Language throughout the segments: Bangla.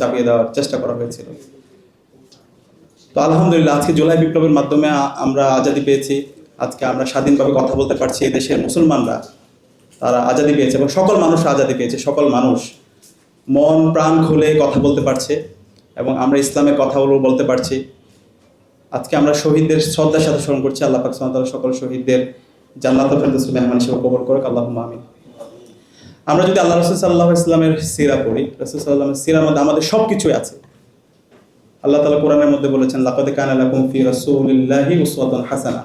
চাপিয়ে দেওয়ার চেষ্টা করা হয়েছিল। তো আলহামদুলিল্লাহ, আজকে জুলাই বিপ্লবের মাধ্যমে আমরা আজাদি পেয়েছি। আজকে আমরা স্বাধীনভাবে কথা বলতে পারছি, এই দেশের মুসলমানরা, তারা আজাদি পেয়েছে এবং সকল মানুষ আজাদি পেয়েছে, সকল মানুষ। মন, প্রাণ খুলে কথা বলতে পারছে এবং আমরা ইসলামের কথাগুলো বলতে পারছি। আজকে আমরা শহীদদের শ্রদ্ধার সাথে স্মরণ করছি। আল্লাহ পাক সকল শহীদদের জান্নাত ফেরদৌস মেহমান হিসেবে কবুল করুক। আল্লাহুম্মা আমিন। আমরা যদি আল্লাহ রসুল সাল্লাহ ইসলামের সিরা পড়ি, রসুল সাল্লামের সিরার মধ্যে আমাদের সব কিছুই আছে। আল্লাহ তালা কোরআনের মধ্যে বলেছেন, লাকাদে কানা লাকুম ফি রাসূলিল্লাহি উসওয়াতুন হাসানা।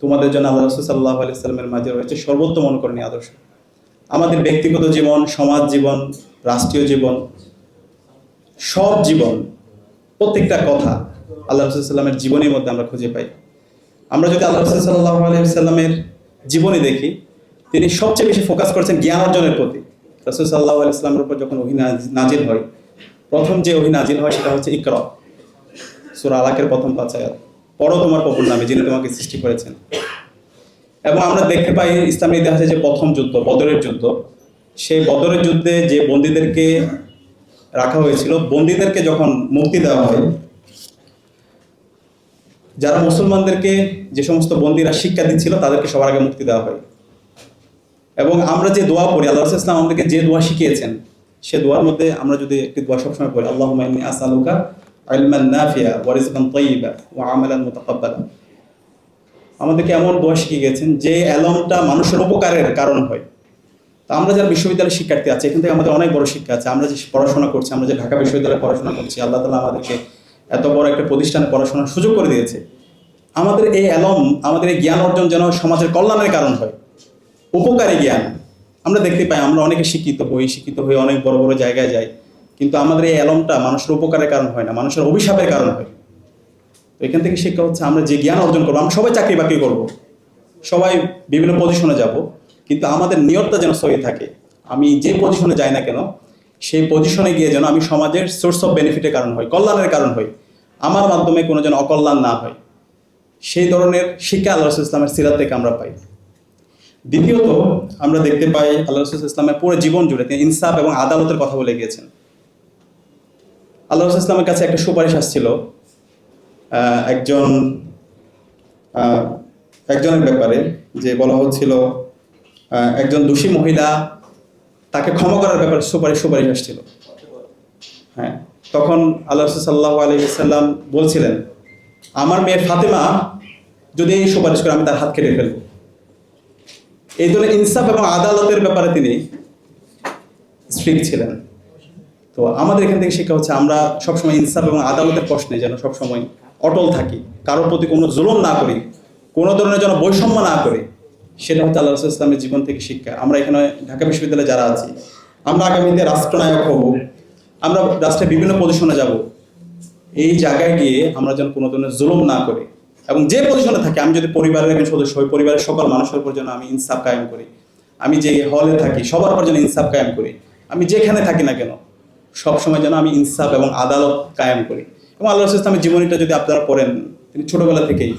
তোমাদের জন্য আল্লাহ রসুল সাল্লাহ আলাইহি সাল্লামের মাঝে রয়েছে সর্বোত্তম অনুকরণীয় আদর্শ। আমাদের ব্যক্তিগত জীবন, সমাজ জীবন, রাষ্ট্রীয় জীবন, সব জীবন, প্রত্যেকটা কথা আল্লাহ রসুল সাল্লামের জীবনের মধ্যে আমরা খুঁজে পাই। আমরা যদি আল্লাহ রসুল সাল্লাহ আলাইহি সাল্লামের জীবনী দেখি তিনি সবচেয়ে বেশি ফোকাস করেছেন জ্ঞান অর্জনের প্রতি। রসুল সাল্লাহ ইসলামের উপর যখন অহি নাজিল হয়, প্রথম যে অহি নাজিল হয় সেটা হচ্ছে ইকর। সুরা আলাকের প্রথম পাঁচ আয়াত। পড়ো তোমার কপুর নামে যিনি তোমাকে সৃষ্টি করেছেন। এবং আমরা দেখতে পাই ইসলামের ইতিহাসে যে প্রথম যুদ্ধ, বদরের যুদ্ধ, সেই বদরের যুদ্ধে যে বন্দীদেরকে রাখা হয়েছিল, বন্দীদেরকে যখন মুক্তি দেওয়া হয়, যারা মুসলমানদেরকে যে সমস্ত বন্দীরা শিক্ষা দিচ্ছিল, তাদেরকে সবার আগে মুক্তি দেওয়া হয়। এবং আমরা যে দোয়া পড়ি, আল্লাহ রসুল ইসলাম আমাদেরকে যে দোয়া শিখিয়েছেন, সে দোয়ার মধ্যে আমরা যদি একটি দোয়া সবসময় পড়ি আল্লাহ ইন্নী আসআলুকা ইলমান নাফিয়া ওয়া রিজকান তাইয়্যিবা ওয়া আমালান মুতাকাব্বালা। আমাদেরকে এমন দোয়া শিখিয়ে গেছেন যে অ্যালমটা মানুষের উপকারের কারণ হয়। তা আমরা যারা বিশ্ববিদ্যালয়ের শিক্ষার্থী আছে, এখান থেকে আমাদের অনেক বড় শিক্ষা আছে। আমরা যে পড়াশোনা করছি, আমরা যে ঢাকা বিশ্ববিদ্যালয়ে পড়াশোনা করছি, আল্লাহ তালা আমাদেরকে এত বড় একটা প্রতিষ্ঠানে পড়াশোনার সুযোগ করে দিয়েছে। আমাদের এই অ্যালম আমাদের এই জ্ঞান অর্জন যেন সমাজের কল্যাণের কারণ হয়। উপকারী জ্ঞান। আমরা দেখতে পাই, আমরা অনেকে শিক্ষিত হই, শিক্ষিত হয়ে অনেক বড় বড় জায়গায় যাই। কিন্তু আমাদের এই অ্যালমটা মানুষের উপকারের কারণ হয় না, মানুষের অভিশাপের কারণ হয়। তো এখান থেকে শিক্ষা হচ্ছে, আমরা যে জ্ঞান অর্জন করব, আমরা সবাই চাকরি বাকরি করব। সবাই বিভিন্ন পজিশনে যাব। কিন্তু আমাদের নিয়তটা যেন সহি থাকে। আমি যে পজিশনে যাই না কেন, সেই পজিশনে গিয়ে যেন আমি সমাজের সোর্স অফ বেনিফিটের কারণ হই, কল্যাণের কারণ হই। আমার মাধ্যমে কোনো যেন অকল্যাণ না হয়। সেই ধরনের শিক্ষা আল্লাহ ইসলামের সিরাত থেকে আমরা পাই। দ্বিতীয়ত, আমরা দেখতে পাই আল্লাহ রসুল ইসলামের পুরো জীবন জুড়ে তিনি ইনসাফ এবং আদালতের কথা বলে গিয়েছেন। আল্লাহ রসুল ইসলামের কাছে একটা সুপারিশ আসছিল একজন একজনের ব্যাপারে যে বলা হচ্ছিল একজন দোষী মহিলা তাকে ক্ষমা করার ব্যাপারে সুপারিশ সুপারিশ আসছিল। হ্যাঁ তখন আল্লাহ সাল্লাহ আলহিসাল্লাম বলছিলেন, আমার মেয়ে ফাতেমা যদি এই সুপারিশ করে আমি তার হাত কেটে ফেলব। এই ধরনের ইনসাফ এবং আদালতের ব্যাপারে তিনি স্ট্রিক্ট ছিলেন। তো আমাদের এখান থেকে শিক্ষা হচ্ছে আমরা সবসময় ইনসাফ এবং আদালতের প্রশ্নে যেন সবসময় অটল থাকি, কারোর প্রতি কোনো জুলুম না করি, কোনো ধরনের যেন বৈষম্য না করি, সেটা হচ্ছে আল্লাহ রসুল ইসলামের জীবন থেকে শিক্ষা। আমরা এখানে ঢাকা বিশ্ববিদ্যালয়ে যারা আছি, আমরা আগামীতে রাষ্ট্রনায়ক হব, আমরা রাষ্ট্রের বিভিন্ন পজিশনে যাব। এই জায়গায় গিয়ে আমরা যেন কোনো ধরনের জুলুম না করি। এবং যে পজিশনে থাকি, আমি যদি পরিবারের একজন সদস্য হই, পরিবারের সকল মানুষের উপর যেন আমি ইনসাফ কায়েম করি। আমি যে হলে থাকি, সবার উপর যেন ইনসাফ কায়েম করি। আমি যেখানে থাকি না কেন, সবসময় যেন আমি ইনসাফ এবং আদালত কায়েম করি। এবং আল্লাহ ইসলামের জীবনীটা যদি আপনারা পড়েন, তিনি ছোটবেলা থেকেই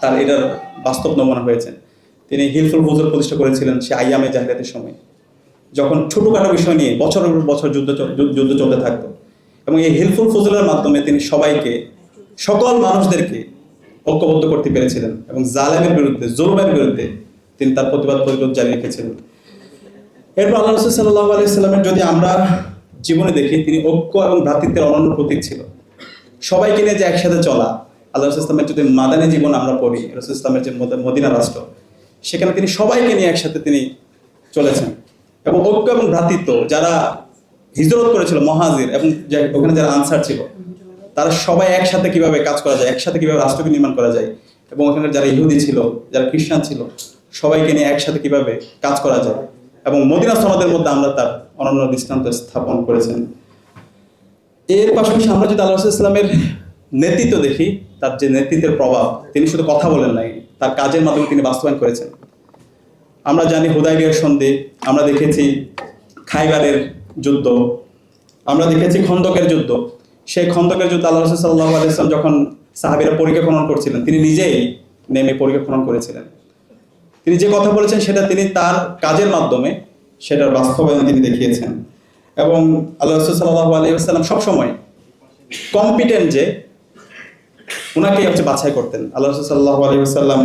তার এটার বাস্তব নমুনা হয়েছেন। তিনি হিলফুল ফজল প্রতিষ্ঠা করেছিলেন সে আইয়ামে জাহিরাতের সময়। যখন ছোটোখাটো বিষয় নিয়ে বছরের পর বছর যুদ্ধ যুদ্ধ যুদ্ধ চলতে থাকতো। এবং এই হেল্পফুল ফজলের মাধ্যমে তিনি সবাইকে, সকল মানুষদেরকে ঐক্যবদ্ধ করতে পেরেছিলেন এবং জালেমের বিরুদ্ধে, জুলমের বিরুদ্ধে তিনি তার প্রতিবাদ প্রতিরোধ জারি রেখেছিলেন। এরপর আল্লাহ রসুল সাল্লাহ আলাইসাল্লামের যদি আমরা জীবনে দেখি, তিনি ঐক্য এবং ভ্রাতৃত্বের অনন্য প্রতীক ছিল। সবাইকে নিয়ে যে একসাথে চলা, আল্লাহ রসুল ইসলামের যদি মাদানী জীবন আমরা পড়ি রসুল ইসলামের যে মদিনা রাষ্ট্র, সেখানে তিনি সবাইকে নিয়ে একসাথে তিনি চলেছেন। এবং ঐক্য এবং ভ্রাতৃত্ব যারা হিজরত করেছিল, মহাজির এবং ওখানে যারা আনসার ছিল তারা সবাই একসাথে কীভাবে কাজ করা যায়, একসাথে কীভাবে রাষ্ট্রকে নির্মাণ করা যায়, এবং ওখানে যারা ইহুদি ছিল, যারা খ্রিস্টান ছিল, সবাইকে নিয়ে একসাথে কীভাবে কাজ করা যায়। এবং মদিনা সমাজের মধ্যে আমরা তার অনন্য দৃষ্টান্ত স্থাপন করেছেন। এর পাশাপাশি আমরা যদি আল্লাহ ইসলামের নেতৃত্ব দেখি, তার যে নেতৃত্বের প্রভাব, তিনি শুধু কথা বলেন নাই, তার কাজের মাধ্যমে তিনি বাস্তবায়ন করেছেন। আমরা জানি হুদাইবিয়ার সন্ধি, আমরা দেখেছি খাইবারের যুদ্ধ, আমরা দেখেছি খন্দকের যুদ্ধ সেই খন্দকের যুদ্ধ আল্লাহ রসুল সাল্লাহ আলাইসলাম যখন সাহাবিরা পরীক্ষা খনন করছিলেন, তিনি নিজেই নেমে পরীক্ষা খনন করেছিলেন। তিনি যে কথা বলেছেন সেটা তিনি তার কাজের মাধ্যমে সেটার বাস্তবায়ন তিনি দেখিয়েছেন। এবং আল্লাহ রসুল সাল্লাহ আলহিহাল্লাম সবসময় কম্পিটেন্ট যে ওনাকেই হচ্ছে বাছাই করতেন। আল্লাহ রসুল সাল্লাহ আলহিহাল্লাম